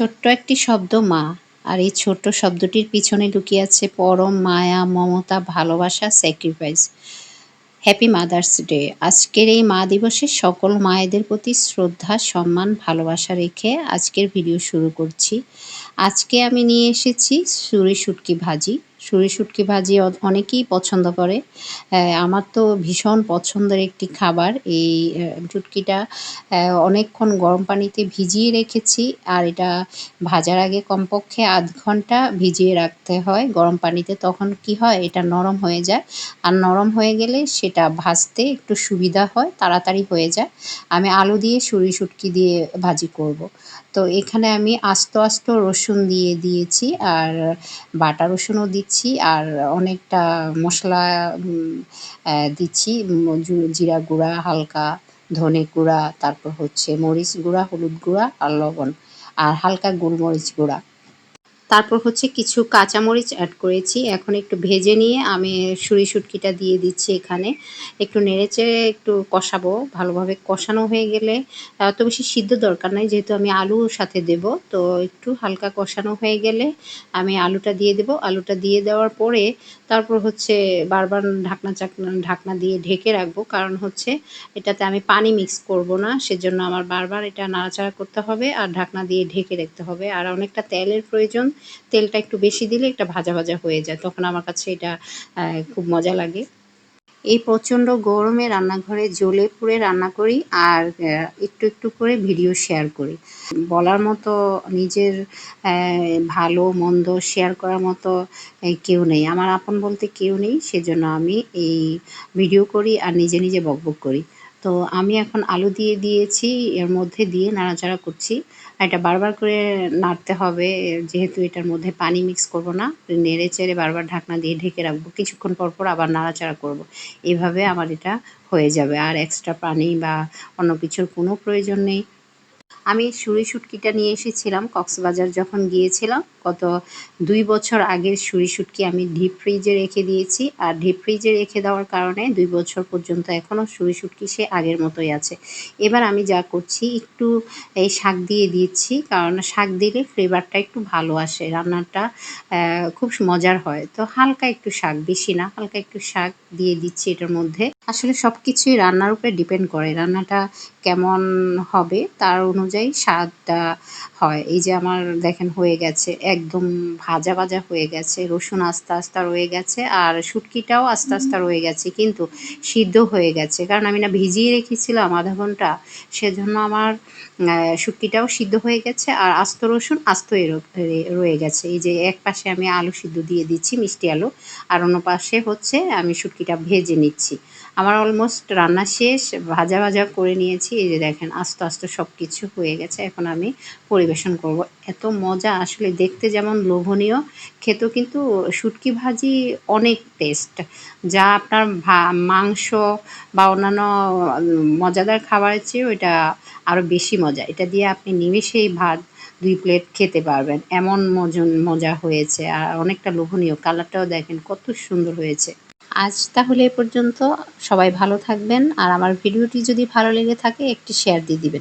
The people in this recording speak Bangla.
ছোট্ট একটি শব্দ মা, আর এই ছোট্ট শব্দটির পিছনে লুকিয়ে আছে পরম মায়া, মমতা, ভালোবাসা স্যাক্রিফাইস হ্যাপি মাদার্স ডে আজকের এই মা দিবসে সকল মায়েদের প্রতি শ্রদ্ধা, সম্মান, ভালোবাসা রেখে আজকের ভিডিও শুরু করছি। আজকে আমি নিয়ে এসেছি সুরি শুটকি ভাজি। সুরি শুটকি ভাজি অনেকেই পছন্দ করে। আমার তো ভীষণ পছন্দের একটি খাবার। এই শুটকিটা অনেকক্ষণ গরম পানিতে ভিজিয়ে রেখেছি আর এটা ভাজার আগে কমপক্ষে আধ ঘণ্টা ভিজিয়ে রাখতে হয় গরম পানিতে। তখন কি হয়, এটা নরম হয়ে যায়। আর নরম হয়ে গেলে সেটা ভাজতে একটু সুবিধা হয়, তাড়াতাড়ি হয়ে যায়। আমি আলু দিয়ে সুরি দিয়ে ভাজি করব। তো এখানে আমি আস্ত আস্ত রসুন দিয়ে দিয়েছি আর বাটা রসুনও দিচ্ছি। আর অনেকটা মশলা দিচ্ছি। জিরা গুঁড়া, হালকা ধনে গুঁড়া, তারপর হচ্ছে মরিচ গুঁড়া, হলুদ গুঁড়া আর লবণ। আর হালকা গোলমরিচ গুঁড়া। তারপর হচ্ছে কিছু কাঁচামরিচ অ্যাড করেছি। এখন একটু ভেজে নিয়ে আমি সুরি শুটকিটা দিয়ে দিচ্ছি এখানে। একটু নেড়েচেড়ে একটু কষাবো। ভালোভাবে কষানো হয়ে গেলে এত বেশি সিদ্ধ দরকার নাই, যেহেতু আমি আলুর সাথে দেব। তো একটু হালকা কষানো হয়ে গেলে আমি আলুটা দিয়ে দেব। আলুটা দিয়ে দেওয়ার পরে তারপর হচ্ছে বারবার ঢাকনা চাকনা ঢাকনা দিয়ে ঢেকে রাখব। কারণ হচ্ছে এটাতে আমি পানি মিক্স করব না, সেজন্য আমার বারবার এটা নাড়াচাড়া করতে হবে আর ঢাকনা দিয়ে ঢেকে রাখতে হবে। আর অনেকটা তেলের প্রয়োজন তেলটা একটু বেশি দিলে একটা ভাজা ভাজা হয়ে যায়। তখন আমার কাছে এটা খুব মজা লাগে। এই প্রচণ্ড গরমে রান্নাঘরে জ্বলে পুড়ে রান্না করি আর একটু একটু করে ভিডিও শেয়ার করি। বলার মতো নিজের ভালো মন্দ শেয়ার করার মতো কেউ নেই। আমার আপন বলতে কেউ নেই, সেজন্য আমি এই ভিডিও করি আর নিজে নিজে বকবক করি। তো আমি এখন আলু দিয়ে দিয়েছি, এর মধ্যে দিয়ে নাড়াচাড়া করছি। এটা বারবার করে নাড়তে হবে, যেহেতু এটার মধ্যে পানি মিক্স করব না, নেড়ে চেড়ে বারবার ঢাকনা দিয়ে ঢেকে রাখব। কিছুক্ষণ পর পর আবার নাড়াচাড়া করব। এভাবে আমার এটা হয়ে যাবে, আর এক্সট্রা পানি বা অন্য কিছুর কোনো প্রয়োজন নেই। আমি সুরি শুটকিটা নিয়ে এসেছিলাম কক্সবাজার যখন গিয়েছিলাম, গত দুই বছর আগের সুরি শুটকি আমি ডিপ ফ্রিজে রেখে দিয়েছি। আর ডিপ ফ্রিজে রেখে দেওয়ার কারণে দুই বছর পর্যন্ত এখনও সুরি শুটকি সে আগের মতোই আছে। এবার আমি যা করছি, একটু এই শাক দিয়ে দিচ্ছি, কারণ শাক দিলে ফ্লেভারটা একটু ভালো আসে, রান্নাটা খুব মজার হয়। তো হালকা একটু শাক, বেশি না, হালকা একটু শাক দিয়ে দিচ্ছি এটার মধ্যে। আসলে সব কিছুই রান্নার উপরে ডিপেন্ড করে, রান্নাটা কেমন হবে, তার অনুযায়ী স্বাদটা হয়। এই যে আমার দেখেন হয়ে গেছে একদম ভাজা ভাজা হয়ে গেছে রসুন আস্তে আস্তে রয়ে গেছে আর শুটকিটাও আস্তে আস্তে রয়ে গেছে কিন্তু সিদ্ধ হয়ে গেছে। কারণ আমি না ভিজিয়ে রেখেছিলাম আধা ঘণ্টা সেজন্য আমার শুটকিটাও সিদ্ধ হয়ে গেছে আর আস্ত রসুন আস্ত রয়ে গেছে। এই যে এক পাশে আমি আলু সিদ্ধ দিয়ে দিচ্ছি মিষ্টি আলু আর অন্য পাশে হচ্ছে আমি শুটকিটা ভেজে নিচ্ছি। আমার অলমোস্ট রান্না শেষ, ভাজা ভাজা করে নিয়েছি। এই যে দেখেন, আস্তে আস্তে সব কিছু হয়ে গেছে। এখন আমি পরিবেশন করব। এত মজা, আসলে দেখতে যেমন লোভনীয়, খেতেও কিন্তু শুটকি ভাজি অনেক টেস্ট যা আপনার মাংস বা অন্যান্য মজাদার খাবারের চেয়েও এটা আরও বেশি মজা। এটা দিয়ে আপনি নিমেষেই ভাত দুই প্লেট খেতে পারবেন। এমন মজন, মজা হয়েছে। আর অনেকটা লোভনীয়। কালারটাও দেখেন, কত সুন্দর হয়েছে। আজ তাহলে এ পর্যন্ত সবাই ভালো থাকবেন, আর আমার ভিডিওটি যদি ভালো লেগে থাকে, একটি শেয়ার দিয়ে দিবেন।